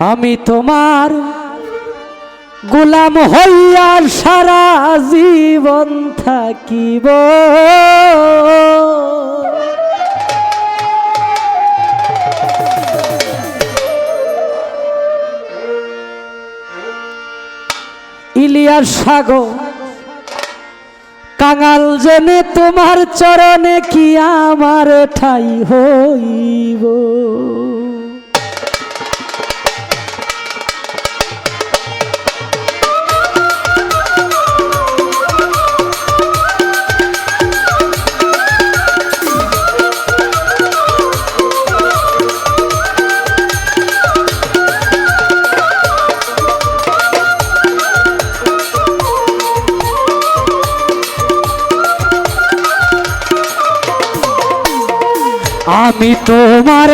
আমি তোমার গোলাম হইয়া সারা জীবন থাকিব। ইলিয়ার সাগর, কাঙাল জেনে তোমার চরণে কি আমার ঠাই হইব? আমি তোমার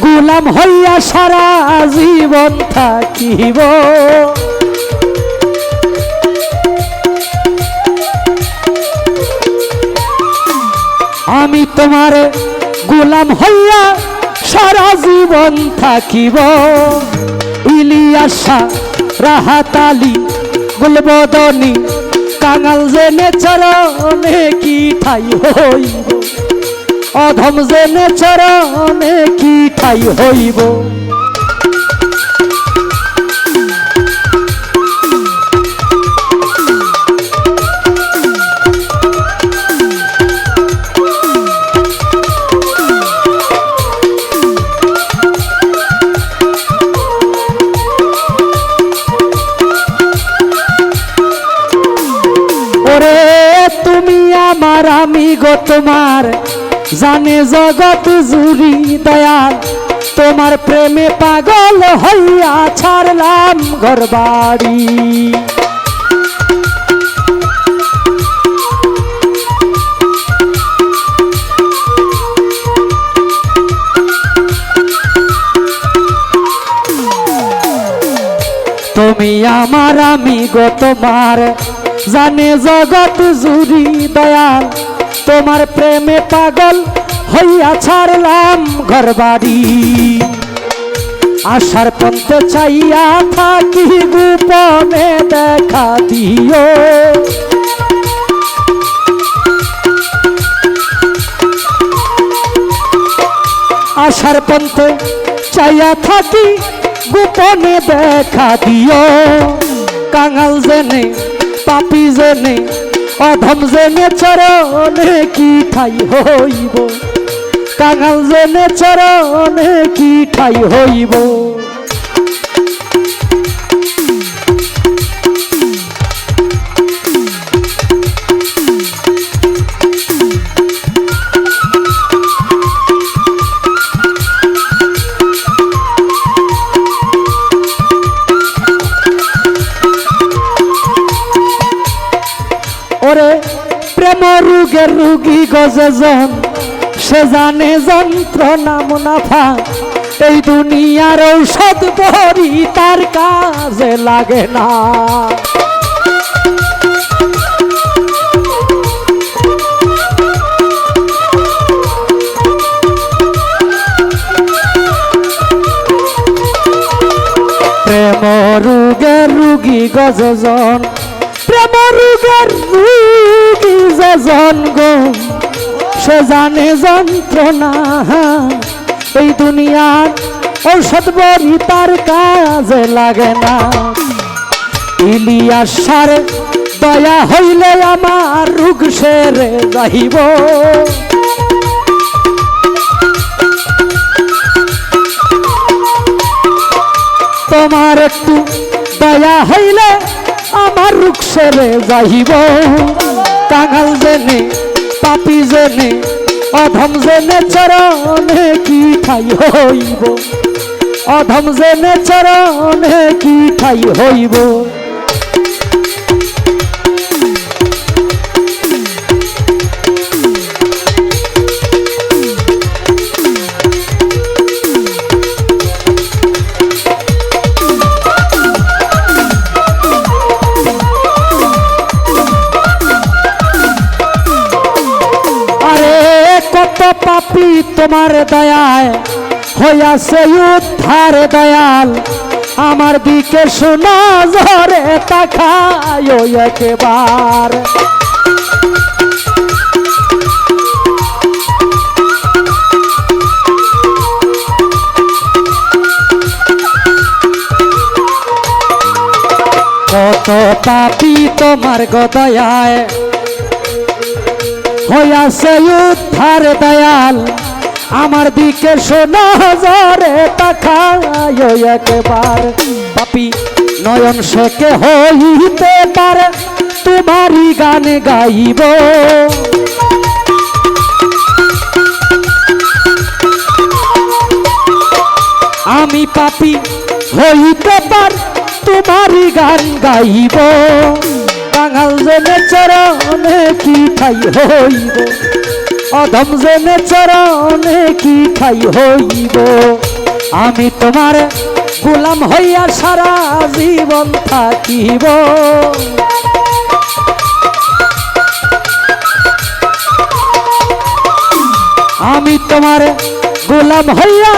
গোলাম হইয়া সারা জীবন থাকিব। আমি তোমার গোলাম হইয়া সারা জীবন থাকিব। ইলিয়াসা, রাহাতালি, গুলবদনি, কাঙাল জেনে চরণে কি ঠাই হইব। অধম জেনে চরণে কি ঠাই হইব? তুমি আমার আমি গো তোমার জানে জগৎ জুড়ি দয়াল, তোমার প্রেমে পাগল হইয়া ছাড়লাম ঘর বাড়ি তুমি আমার আমি গো তোমার, জানে জগৎ জুড়ি দয়াল তোমার প্রেমে পাগল হইয়া ছাড়লাম ঘর বাড়ি আশার পন্ত চাইয়া থাকি গোপনে দেখা দিও। আশার পন্থে চাইয়া থাকি গোপনে দেখা দিও। কাঙাল জেনে, পাপি জেনে অধম জেনে চরণে কি ঠাই হইব? কাঙাল জেনে চরণে কি ঠাই হইব? ওরে প্রেম রুগের রুগী গজন সে জানে যন্ত্রণা মুনাফা। এই দুনিয়ার ঔষধ বড়ি তার কাজে লাগে না। প্রেম রুগের রুগী গজন প্রেম রোগের রুগী যেজন গো, সে জানে যন্ত্রণা। এই দুনিয়ার ঔষধ বড়ি তার কাজে লাগে না। ইলিয়াসার দয়া হইলে আমার রোগ সেরে যাইব। তোমার একটু দয়া হইলে আমার রুখ সেরে যাইব। কাঙাল জেনে, পাপি জেনে, অধম জেনে চরণে কি ঠাই হইব। অধম জেনে চরণে কি ঠাই হইব। পাপি তোমার দয়ায় হইয়াছে উদ্ধার দয়াল। আমার দিকে শোনা জরে তাকায় একেবার। কত পাপি তোমার গদয়ায় হইয়াছে উদ্ধার দয়াল। আমার দিকে শোনা জরে তাকায় একবার। পাপি নয়ন শেখে হইতে পারে? তোমারই গান গাইব। আমি পাপি হইতে পার, তোমারই গান গাইব। বাঙাল জেনে চরণে কি ঠাই হইব? অধম জেনে চরণে কি ঠাই হইব? আমি তোমার গোলাম হইয়া সারা জীবন থাকিব। আমি তোমার গোলাম হইয়া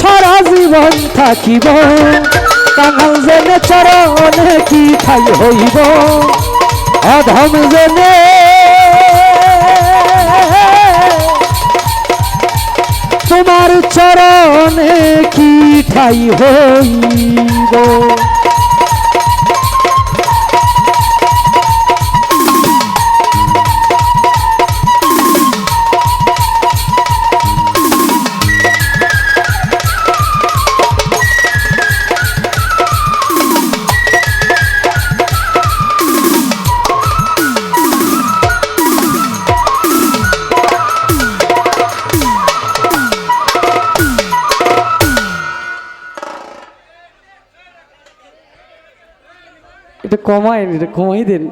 সারা জীবন থাকিব। কাঙাল জেনে চরণে কি খাই হইব? অধম জেনে। তোমার চরণে কি ঠাই হইব? কমায় কমাই দেন।